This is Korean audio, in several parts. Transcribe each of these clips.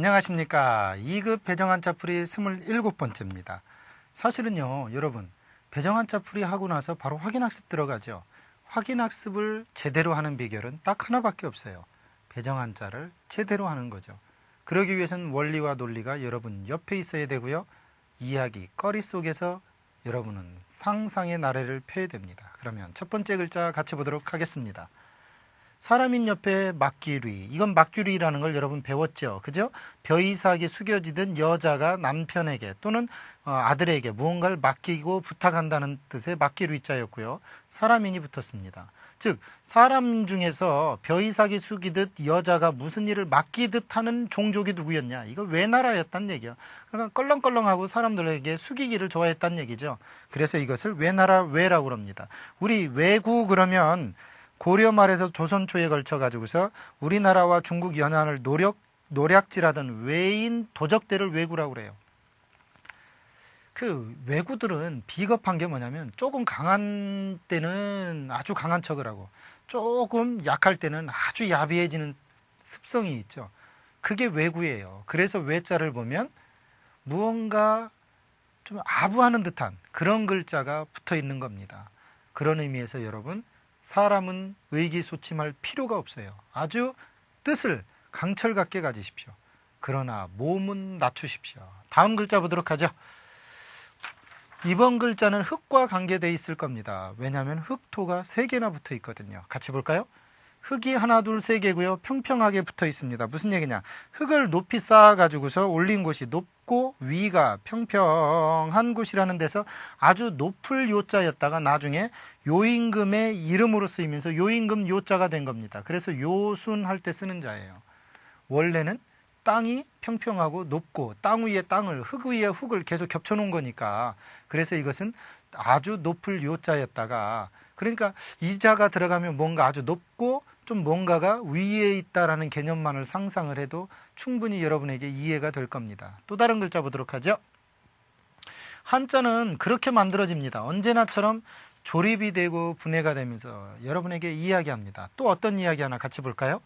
안녕하십니까. 2급 배정한자풀이 27번째입니다. 사실은요, 여러분, 배정한자풀이 하고 나서 바로 확인학습 들어가죠. 확인학습을 제대로 하는 비결은 딱 하나밖에 없어요. 배정한 자를 제대로 하는 거죠. 그러기 위해서는 원리와 논리가 여러분 옆에 있어야 되고요. 이야기, 꺼리 속에서 여러분은 상상의 나래를 펴야 됩니다. 그러면 첫 번째 글자 같이 보도록 하겠습니다. 사람인 옆에 막귀리. 이건 막귀리라는 걸 여러분 배웠죠. 그죠? 벼이삭이 숙여지던 여자가 남편에게 또는 어, 아들에게 무언가를 맡기고 부탁한다는 뜻의 막귀리자였고요. 사람인이 붙었습니다. 즉, 사람 중에서 벼이삭이 숙이듯 여자가 무슨 일을 맡기듯 하는 종족이 누구였냐? 이거 외나라였단 얘기야. 그러니까 껄렁껄렁하고 사람들에게 숙이기를 좋아했단 얘기죠. 그래서 이것을 외나라 외라고 그럽니다. 우리 외구 그러면 고려 말에서 조선 초에 걸쳐 가지고서 우리나라와 중국 연안을 노력 노략질하던 외인 도적대를 외구라고 그래요. 그 외구들은 비겁한 게 뭐냐면 조금 강한 때는 아주 강한 척을 하고 조금 약할 때는 아주 야비해지는 습성이 있죠. 그게 외구예요. 그래서 외자를 보면 무언가 좀 아부하는 듯한 그런 글자가 붙어 있는 겁니다. 그런 의미에서 여러분 사람은 의기소침할 필요가 없어요. 아주 뜻을 강철 같게 가지십시오. 그러나 몸은 낮추십시오. 다음 글자 보도록 하죠. 이번 글자는 흙과 관계되어 있을 겁니다. 왜냐하면 흙토가 세 개나 붙어 있거든요. 같이 볼까요? 흙이 하나, 둘, 세 개고요. 평평하게 붙어 있습니다. 무슨 얘기냐? 흙을 높이 쌓아 가지고서 올린 곳이 높고 위가 평평한 곳이라는 데서 아주 높을 요자였다가 나중에 요임금의 이름으로 쓰이면서 요임금 요자가 된 겁니다. 그래서 요순 할 때 쓰는 자예요. 원래는 땅이 평평하고 높고 땅 위에 땅을 흙 위에 흙을 계속 겹쳐 놓은 거니까 그래서 이것은 아주 높을 요자였다가 그러니까 이자가 들어가면 뭔가 아주 높고 좀 뭔가가 위에 있다라는 개념만을 상상을 해도 충분히 여러분에게 이해가 될 겁니다. 또 다른 글자 보도록 하죠. 한자는 그렇게 만들어집니다. 언제나처럼 조립이 되고 분해가 되면서 여러분에게 이야기합니다. 또 어떤 이야기 하나 같이 볼까요?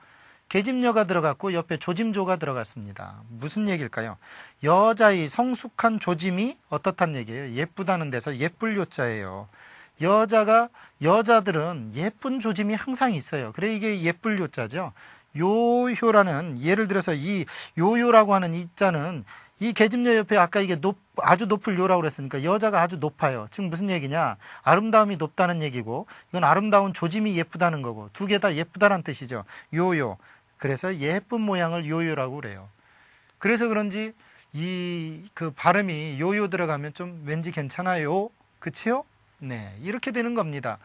계집녀가 들어갔고 옆에 조짐조가 들어갔습니다. 무슨 얘기일까요? 여자의 성숙한 조짐이 어떻단 얘기예요? 예쁘다는 데서 예쁠 요자예요. 여자가 여자들은 예쁜 조짐이 항상 있어요. 그래 이게 예쁠 요자죠. 요효라는 예를 들어서 이 요요라고 하는 이 자는 이 계집녀 옆에 아까 이게 높 아주 높을 요라고 그랬으니까 여자가 아주 높아요. 지금 무슨 얘기냐? 아름다움이 높다는 얘기고 이건 아름다운 조짐이 예쁘다는 거고 두 개 다 예쁘다는 뜻이죠. 요요. 그래서 예쁜 모양을 요요라고 그래요. 그래서 그런지 이 그 발음이 요요 들어가면 좀 왠지 괜찮아요. 그치요? 네. 이렇게 되는 겁니다.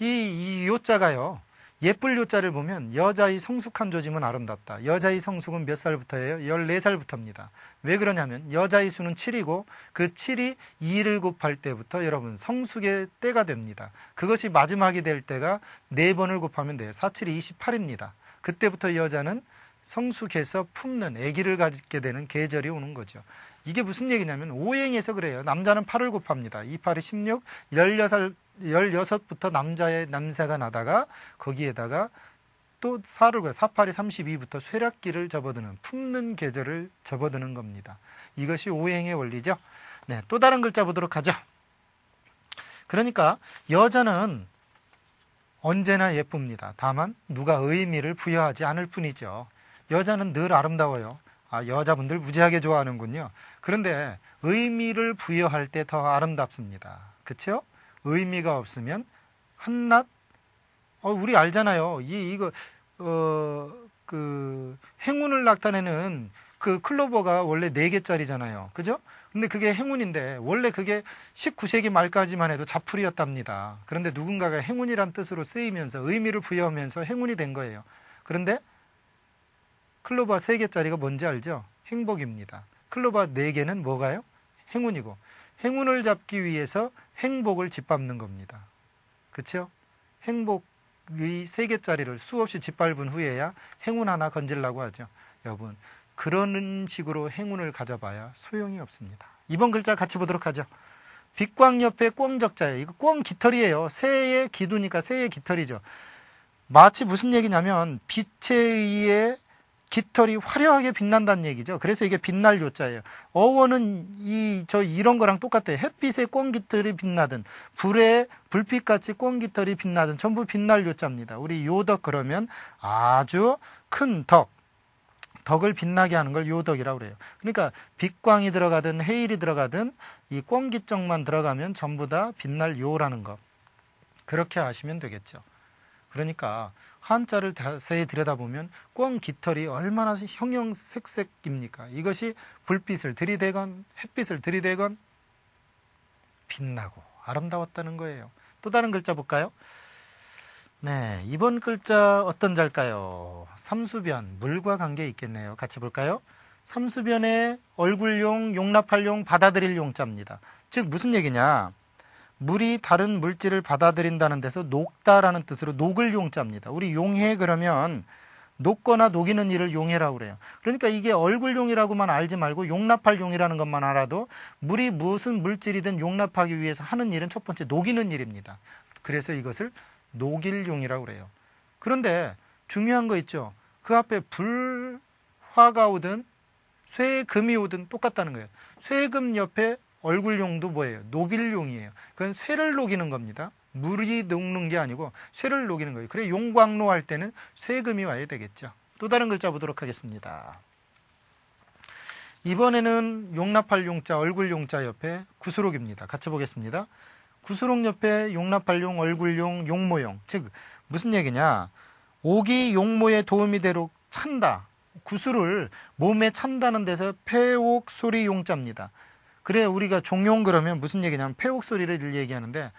이, 이 요자가요. 예쁠 요자를 보면 여자의 성숙한 조짐은 아름답다. 여자의 성숙은 몇 살부터예요? 14살부터입니다. 왜 그러냐면 여자의 수는 7이고 그 7이 2를 곱할 때부터 여러분 성숙의 때가 됩니다. 그것이 마지막이 될 때가 4번을 곱하면 돼요. 4, 7이 28입니다. 그때부터 여자는 성숙해서 품는 아기를 갖게 되는 계절이 오는 거죠. 이게 무슨 얘기냐면 오행에서 그래요. 남자는 8을 곱합니다. 2, 8이 16, 16, 16부터 남자의 남새가 나다가 거기에다가 또 4를 곱해 4, 8이 32부터 쇠락기를 접어드는 품는 계절을 접어드는 겁니다. 이것이 오행의 원리죠. 네, 또 다른 글자 보도록 하죠. 그러니까 여자는 언제나 예쁩니다. 다만 누가 의미를 부여하지 않을 뿐이죠. 여자는 늘 아름다워요. 아, 여자분들 무지하게 좋아하는군요. 그런데 의미를 부여할 때 더 아름답습니다. 그쵸? 의미가 없으면 한낱, 어, 우리 알잖아요. 이, 이거, 어, 그, 행운을 나타내는 그 클로버가 원래 4개짜리잖아요. 그죠? 근데 그게 행운인데, 원래 그게 19세기 말까지만 해도 자풀이었답니다. 그런데 누군가가 행운이란 뜻으로 쓰이면서 의미를 부여하면서 행운이 된 거예요. 그런데 클로버 3개짜리가 뭔지 알죠? 행복입니다. 클로버 4개는 뭐가요? 행운이고 행운을 잡기 위해서 행복을 짓밟는 겁니다. 그렇죠? 행복의 3개짜리를 수없이 짓밟은 후에야 행운 하나 건질라고 하죠. 여러분 그런 식으로 행운을 가져봐야 소용이 없습니다. 이번 글자 같이 보도록 하죠. 빛광 옆에 꽁적자예요. 이거 꽁 깃털이에요. 새의 기두니까 새의 깃털이죠. 마치 무슨 얘기냐면 빛에 의해 깃털이 화려하게 빛난다는 얘기죠. 그래서 이게 빛날 요자예요. 어원은 이, 저 이런 거랑 똑같아요. 햇빛에 꽁깃털이 빛나든, 불에 불빛같이 꽁깃털이 빛나든, 전부 빛날 요자입니다. 우리 요덕 그러면 아주 큰 덕, 덕을 빛나게 하는 걸 요덕이라고 그래요. 그러니까 빛광이 들어가든 해일이 들어가든 이 꽁깃정만 들어가면 전부 다 빛날 요라는 거. 그렇게 하시면 되겠죠. 그러니까 한자를 자세히 들여다보면 꽝 깃털이 얼마나 형형색색입니까? 이것이 불빛을 들이대건 햇빛을 들이대건 빛나고 아름다웠다는 거예요. 또 다른 글자 볼까요? 네, 이번 글자 어떤 자일까요? 삼수변, 물과 관계 있겠네요. 같이 볼까요? 삼수변의 얼굴용, 용납할 용, 받아들일 용자입니다. 즉 무슨 얘기냐? 물이 다른 물질을 받아들인다는 데서 녹다라는 뜻으로 녹을 용자입니다. 우리 용해 그러면 녹거나 녹이는 일을 용해라고 그래요. 그러니까 이게 얼굴 용이라고만 알지 말고 용납할 용이라는 것만 알아도 물이 무슨 물질이든 용납하기 위해서 하는 일은 첫 번째 녹이는 일입니다. 그래서 이것을 녹일 용이라고 그래요. 그런데 중요한 거 있죠. 그 앞에 불화가 오든 쇠금이 오든 똑같다는 거예요. 쇠금 옆에 얼굴용도 뭐예요? 녹일용이에요. 그건 쇠를 녹이는 겁니다. 물이 녹는 게 아니고 쇠를 녹이는 거예요. 그래 용광로 할 때는 쇠금이 와야 되겠죠. 또 다른 글자 보도록 하겠습니다. 이번에는 용납할 용자, 얼굴 용자 옆에 구수록입니다. 같이 보겠습니다. 구수록 옆에 용납할 용, 얼굴 용, 용모용. 즉 무슨 얘기냐? 옥이 용모에 도움이 되도록 찬다. 구슬을 몸에 찬다는 데서 폐옥 소리 용자입니다. 그래 우리가 종용 그러면 무슨 얘기냐면 폐옥 소리를 얘기하는데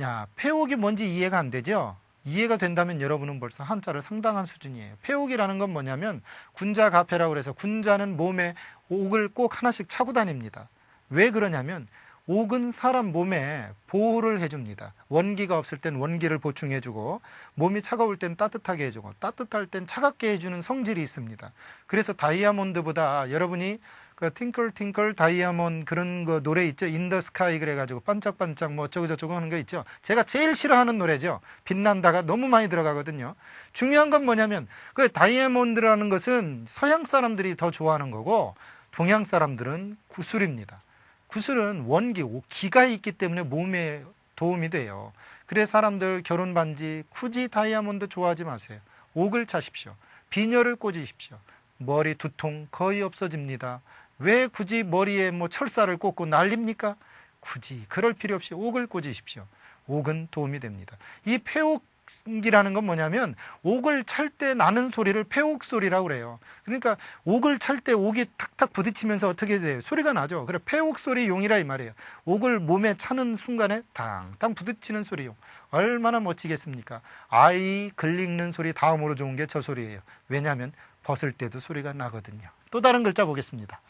야 폐옥이 뭔지 이해가 안 되죠? 이해가 된다면 여러분은 벌써 한자를 상당한 수준이에요. 폐옥이라는 건 뭐냐면 군자 가폐라고 그래서 군자는 몸에 옥을 꼭 하나씩 차고 다닙니다. 왜 그러냐면 옥은 사람 몸에 보호를 해줍니다. 원기가 없을 땐 원기를 보충해주고 몸이 차가울 땐 따뜻하게 해주고 따뜻할 땐 차갑게 해주는 성질이 있습니다. 그래서 다이아몬드보다 여러분이 그 팅클 팅클 다이아몬드 그런 거 노래 있죠. 인더 스카이 그래 가지고 반짝반짝 뭐 어쩌고 저쩌고 하는 거 있죠. 제가 제일 싫어하는 노래죠. 빛난다가 너무 많이 들어가거든요. 중요한 건 뭐냐면 그 다이아몬드라는 것은 서양 사람들이 더 좋아하는 거고 동양 사람들은 구슬입니다. 구슬은 원기, 기가 있기 때문에 몸에 도움이 돼요. 그래 사람들 결혼 반지 굳이 다이아몬드 좋아하지 마세요. 옥을 차십시오. 비녀를 꽂으십시오. 머리 두통 거의 없어집니다. 왜 굳이 머리에 뭐 철사를 꽂고 난립니까? 굳이 그럴 필요 없이 옥을 꽂으십시오. 옥은 도움이 됩니다. 이 폐옥이라는 건 뭐냐면 옥을 찰 때 나는 소리를 폐옥 소리라고 그래요. 그러니까 옥을 찰 때 옥이 탁탁 부딪히면서 어떻게 돼요? 소리가 나죠. 그래 폐옥 소리 용이라 이 말이에요. 옥을 몸에 차는 순간에 당당 부딪히는 소리 용. 얼마나 멋지겠습니까? 아이 글 읽는 소리 다음으로 좋은 게 저 소리예요. 왜냐하면 벗을 때도 소리가 나거든요. 또 다른 글자 보겠습니다.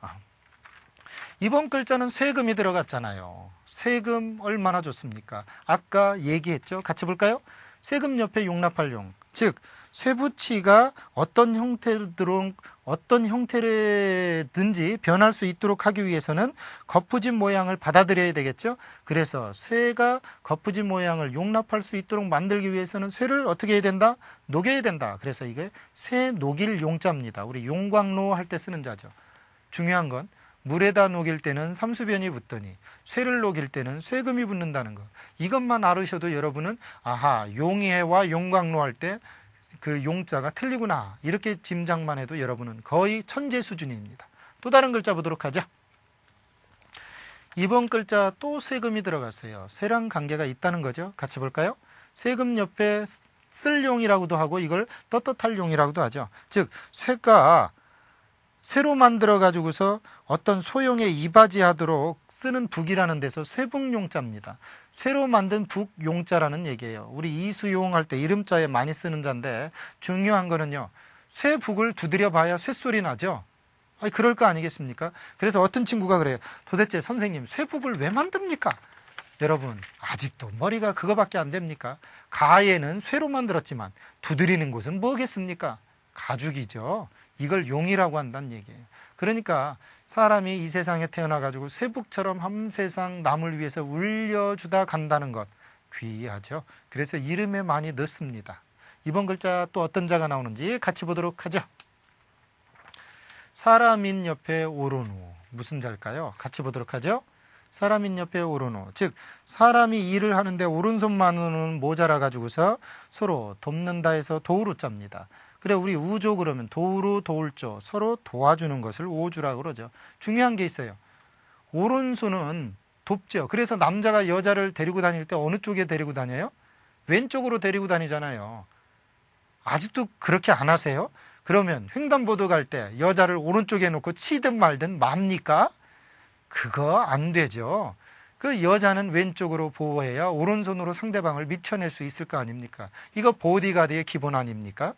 아. 이번 글자는 세금이 들어갔잖아요. 세금 얼마나 좋습니까? 아까 얘기했죠. 같이 볼까요? 세금 옆에 용납할 용. 즉, 쇠붙이가 어떤 형태로 어떤 형태든지 변할 수 있도록 하기 위해서는 거푸진 모양을 받아들여야 되겠죠. 그래서 쇠가 거푸진 모양을 용납할 수 있도록 만들기 위해서는 쇠를 어떻게 해야 된다? 녹여야 된다. 그래서 이게 쇠 녹일 용자입니다. 우리 용광로 할 때 쓰는 자죠. 중요한 건 물에다 녹일 때는 삼수변이 붙더니 쇠를 녹일 때는 쇠금이 붙는다는 거. 이것만 알으셔도 여러분은 아하 용해와 용광로 할 때 그 용자가 틀리구나 이렇게 짐작만 해도 여러분은 거의 천재 수준입니다. 또 다른 글자 보도록 하죠. 이번 글자 또 세금이 들어갔어요. 쇠랑 관계가 있다는 거죠. 같이 볼까요? 세금 옆에 쓸 용이라고도 하고 이걸 떳떳할 용이라고도 하죠. 즉 쇠가 새로 만들어 가지고서 어떤 소용에 이바지하도록 쓰는 북이라는 데서 쇠북용자입니다. 새로 만든 북용자라는 얘기예요. 우리 이수용 할 때 이름자에 많이 쓰는 자인데 중요한 거는요. 쇠북을 두드려 봐야 쇠소리 나죠. 아니, 그럴 거 아니겠습니까? 그래서 어떤 친구가 그래요. 도대체 선생님 쇠북을 왜 만듭니까? 여러분 아직도 머리가 그거밖에 안 됩니까? 가에는 쇠로 만들었지만 두드리는 곳은 뭐겠습니까? 가죽이죠. 이걸 용이라고 한다는 얘기예요. 그러니까 사람이 이 세상에 태어나 가지고 쇠북처럼 한 세상 남을 위해서 울려주다 간다는 것 귀하죠. 그래서 이름에 많이 넣습니다. 이번 글자 또 어떤 자가 나오는지 같이 보도록 하죠. 사람인 옆에 오른 후 무슨 자일까요? 같이 보도록 하죠. 사람인 옆에 오른 후, 즉 사람이 일을 하는데 오른손만으로는 모자라 가지고서 서로 돕는다 해서 도우루 짭니다. 그래 우리 우조 그러면 도우루 도울조 서로 도와주는 것을 오주라고 그러죠. 중요한 게 있어요. 오른손은 돕죠. 그래서 남자가 여자를 데리고 다닐 때 어느 쪽에 데리고 다녀요? 왼쪽으로 데리고 다니잖아요. 아직도 그렇게 안 하세요? 그러면 횡단보도 갈 때 여자를 오른쪽에 놓고 치든 말든 맙니까? 그거 안 되죠. 그 여자는 왼쪽으로 보호해야 오른손으로 상대방을 미쳐낼 수 있을 거 아닙니까? 이거 보디가드의 기본 아닙니까?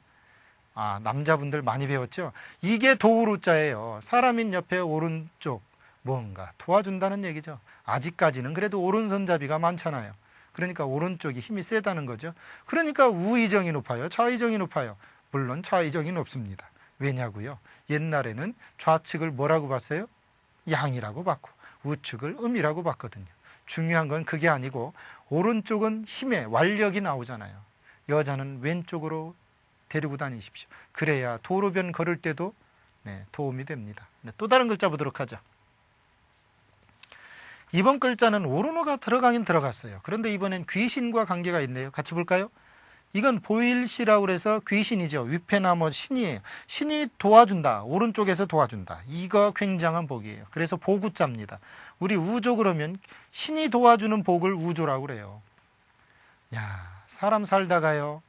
아, 남자분들 많이 배웠죠? 이게 도우루자예요. 사람인 옆에 오른쪽 뭔가 도와준다는 얘기죠. 아직까지는 그래도 오른손잡이가 많잖아요. 그러니까 오른쪽이 힘이 세다는 거죠. 그러니까 우의정이 높아요. 좌의정이 높아요. 물론 좌의정이 높습니다. 왜냐고요? 옛날에는 좌측을 뭐라고 봤어요? 양이라고 봤고 우측을 음이라고 봤거든요. 중요한 건 그게 아니고 오른쪽은 힘의 완력이 나오잖아요. 여자는 왼쪽으로 데리고 다니십시오. 그래야 도로변 걸을 때도 네, 도움이 됩니다. 네, 또 다른 글자 보도록 하죠. 이번 글자는 오르노가 들어가긴 들어갔어요. 그런데 이번엔 귀신과 관계가 있네요. 같이 볼까요? 이건 보일시라고 그래서 귀신이죠. 위패나 뭐 신이에요. 신이 도와준다. 오른쪽에서 도와준다. 이거 굉장한 복이에요. 그래서 보구자입니다. 우리 우조 그러면 신이 도와주는 복을 우조라고 그래요. 야, 사람 살다가요.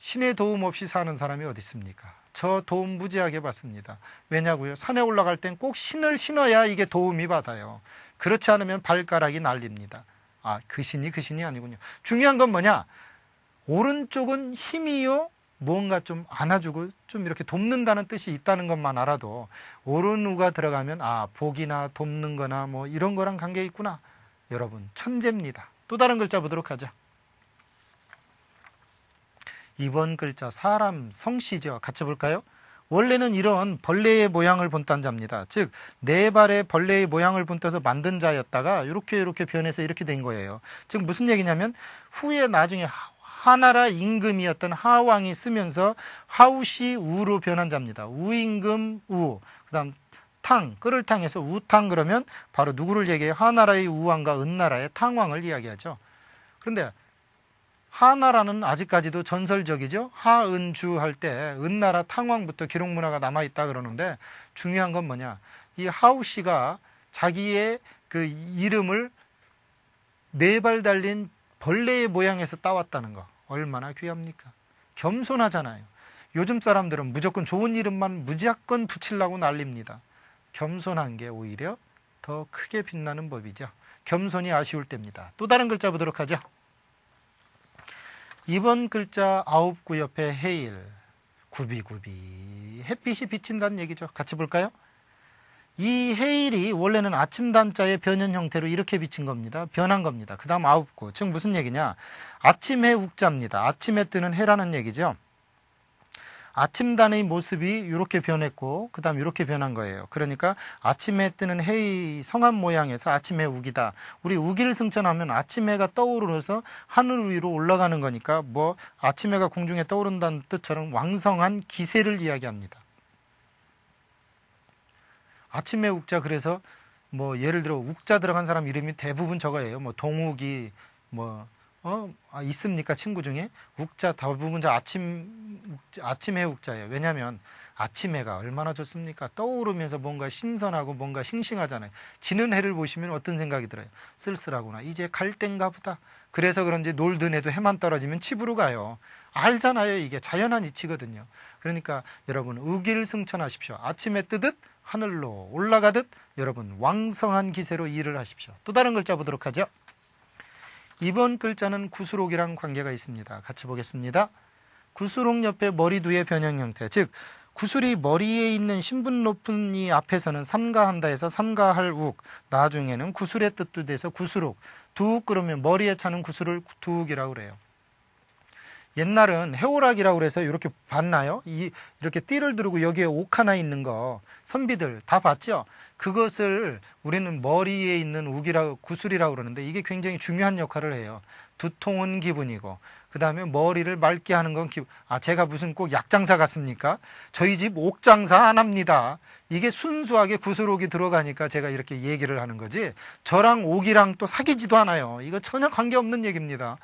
신의 도움 없이 사는 사람이 어디 있습니까? 저 도움 무지하게 받습니다. 왜냐고요? 산에 올라갈 땐 꼭 신을 신어야 이게 도움이 받아요. 그렇지 않으면 발가락이 날립니다. 아, 그 신이 그 신이 아니군요. 중요한 건 뭐냐? 오른쪽은 힘이요. 뭔가 좀 안아주고 좀 이렇게 돕는다는 뜻이 있다는 것만 알아도 오른우가 들어가면 아 복이나 돕는 거나 뭐 이런 거랑 관계 있구나 여러분 천재입니다 또 다른 글자 보도록 하죠 이번 글자 사람 성씨죠 같이 볼까요 원래는 이런 벌레의 모양을 본 단자입니다. 즉, 네 발의 벌레의 모양을 본떠서 만든 자였다가 이렇게 이렇게 변해서 이렇게 된 거예요. 즉, 무슨 얘기냐면 후에 나중에 하나라 임금이었던 하왕이 쓰면서 하우시 우로 변한 자입니다. 우임금 우. 그 다음 탕, 끓을 탕에서 우탕 그러면 바로 누구를 얘기해요? 하나라의 우왕과 은나라의 탕왕을 이야기하죠. 그런데 하나라는 아직까지도 전설적이죠. 하은주 할 때 은나라 탕왕부터 기록 문화가 남아 있다 그러는데 중요한 건 뭐냐? 이 하우 씨가 자기의 그 이름을 네 발 달린 벌레의 모양에서 따왔다는 거 얼마나 귀합니까? 겸손하잖아요. 요즘 사람들은 무조건 좋은 이름만 무지하건 붙이려고 난립니다. 겸손한 게 오히려 더 크게 빛나는 법이죠. 겸손이 아쉬울 때입니다. 또 다른 글자 보도록 하죠. 이번 글자 아홉 구 옆에 해일, 구비구비, 햇빛이 비친다는 얘기죠. 같이 볼까요? 이 해일이 원래는 아침 단자의 변형 형태로 이렇게 비친 겁니다. 변한 겁니다. 그 다음 아홉 구. 즉 무슨 얘기냐? 아침해 욱자입니다. 아침에 뜨는 해라는 얘기죠. 아침단의 모습이 이렇게 변했고 그 다음 이렇게 변한 거예요. 그러니까 아침에 뜨는 해의 성한 모양에서 아침해 우기다. 우리 우기를 승천하면 아침해가 떠오르면서 하늘 위로 올라가는 거니까 뭐 아침해가 공중에 떠오른다는 뜻처럼 왕성한 기세를 이야기합니다. 아침에 욱자 그래서 뭐 예를 들어 욱자 들어간 사람 이름이 대부분 저거예요. 뭐 동욱이 뭐 어, 아, 있습니까? 친구 중에? 욱자, 대부분 자 아침, 아침해 욱자예요. 왜냐면 아침해가 얼마나 좋습니까? 떠오르면서 뭔가 신선하고 뭔가 싱싱하잖아요. 지는 해를 보시면 어떤 생각이 들어요? 쓸쓸하구나. 이제 갈 땐가 보다. 그래서 그런지 놀던 해도 해만 떨어지면 집으로 가요. 알잖아요. 이게 자연한 이치거든요. 그러니까 여러분, 우길 승천하십시오. 아침에 뜨듯 하늘로 올라가듯 여러분 왕성한 기세로 일을 하십시오. 또 다른 글자 보도록 하죠. 이번 글자는 구수록이랑 관계가 있습니다. 같이 보겠습니다. 구수록 옆에 머리 두의 변형 형태, 즉 구슬이 머리에 있는 신분 높은 이 앞에서는 삼가한다 해서 삼가할 욱, 나중에는 구슬의 뜻도 돼서 구수록, 두욱 그러면 머리에 차는 구슬을 두욱이라고 그래요. 옛날은 해오락이라고 그래서 이렇게 봤나요? 이, 이렇게 띠를 두르고 여기에 옥 하나 있는 거 선비들 다 봤죠? 그것을 우리는 머리에 있는 우기라고 구슬이라고 그러는데 이게 굉장히 중요한 역할을 해요. 두통은 기분이고 그 다음에 머리를 맑게 하는 건 기... 아 제가 무슨 꼭 약장사 같습니까? 저희 집 옥장사 안 합니다. 이게 순수하게 구슬옥이 들어가니까 제가 이렇게 얘기를 하는 거지. 저랑 옥이랑 또 사귀지도 않아요. 이거 전혀 관계없는 얘기입니다.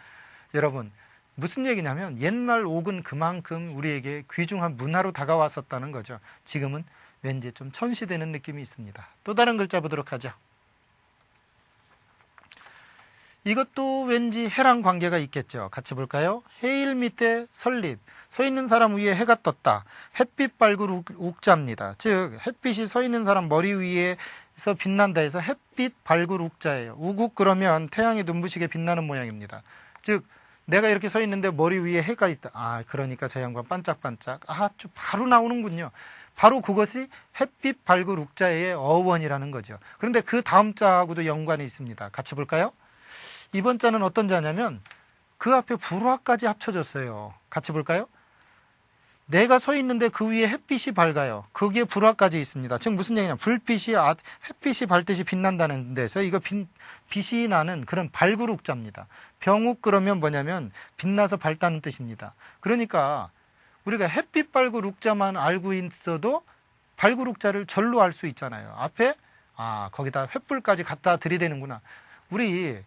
여러분 무슨 얘기냐면 옛날 옥은 그만큼 우리에게 귀중한 문화로 다가왔었다는 거죠. 지금은 왠지 좀 천시되는 느낌이 있습니다. 또 다른 글자 보도록 하죠. 이것도 왠지 해랑 관계가 있겠죠. 같이 볼까요? 해일 밑에 설립. 서 있는 사람 위에 해가 떴다. 햇빛 발굴 욱자입니다. 즉 햇빛이 서 있는 사람 머리 위에서 빛난다 해서 햇빛 발굴 욱자예요. 우국 그러면 태양이 눈부시게 빛나는 모양입니다. 즉 내가 이렇게 서 있는데 머리 위에 해가 있다. 아, 그러니까 저 양반 반짝반짝. 아, 좀 바로 나오는군요. 바로 그것이 햇빛 발굴 욱자의 어원이라는 거죠. 그런데 그 다음 자하고도 연관이 있습니다. 같이 볼까요? 이번 자는 어떤 자냐면 그 앞에 불화까지 합쳐졌어요. 같이 볼까요? 내가 서 있는데 그 위에 햇빛이 밝아요. 거기에 불화까지 있습니다. 즉 무슨 얘기냐? 불빛이 아, 햇빛이 밝듯이 빛난다는 데서 이거 빛, 빛이 나는 그런 발구룩자입니다. 병욱 그러면 뭐냐면 빛나서 밝다는 뜻입니다. 그러니까 우리가 햇빛 발구룩자만 알고 있어도 발구룩자를 절로 알 수 있잖아요. 앞에 아 거기다 횃불까지 갖다 들이대는구나. 우리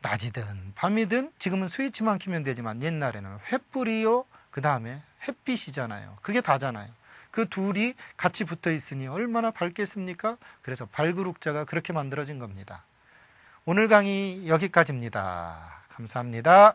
낮이든 밤이든 지금은 스위치만 키면 되지만 옛날에는 횃불이요 그 다음에 햇빛이잖아요. 그게 다잖아요. 그 둘이 같이 붙어 있으니 얼마나 밝겠습니까? 그래서 발그룹자가 그렇게 만들어진 겁니다. 오늘 강의 여기까지입니다. 감사합니다.